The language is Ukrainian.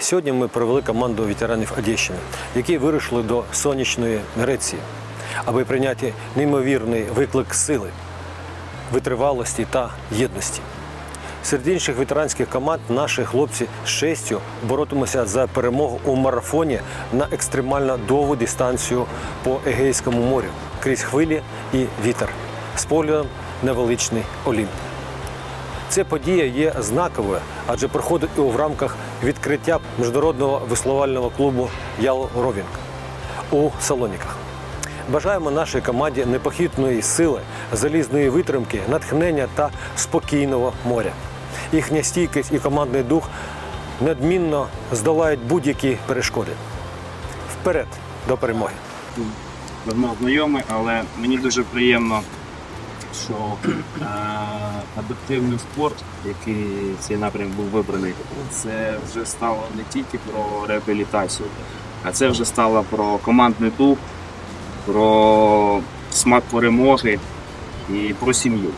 Сьогодні ми привели команду ветеранів Одещини, які вирушили до сонячної Греції, аби прийняти неймовірний виклик сили, витривалості та єдності. Серед інших ветеранських команд наші хлопці з честю боротимуться за перемогу у марафоні на екстремально довгу дистанцію по Егейському морю крізь хвилі і вітер з поглядом на величний Олімп. Ця подія є знаковою, адже проходить і в рамках відкриття міжнародного веслувального клубу Ял Ровінг у Салоніках. Бажаємо нашій команді непохитної сили, залізної витримки, натхнення та спокійного моря. Їхня стійкість і командний дух надмінно здолають будь-які перешкоди. Вперед до перемоги! давно знайомий, але мені дуже приємно, що е, адаптивний спорт, який цей напрям був вибраний, це вже стало не тільки про реабілітацію, а це вже стало про командний дух, про смак перемоги і про сім'ю.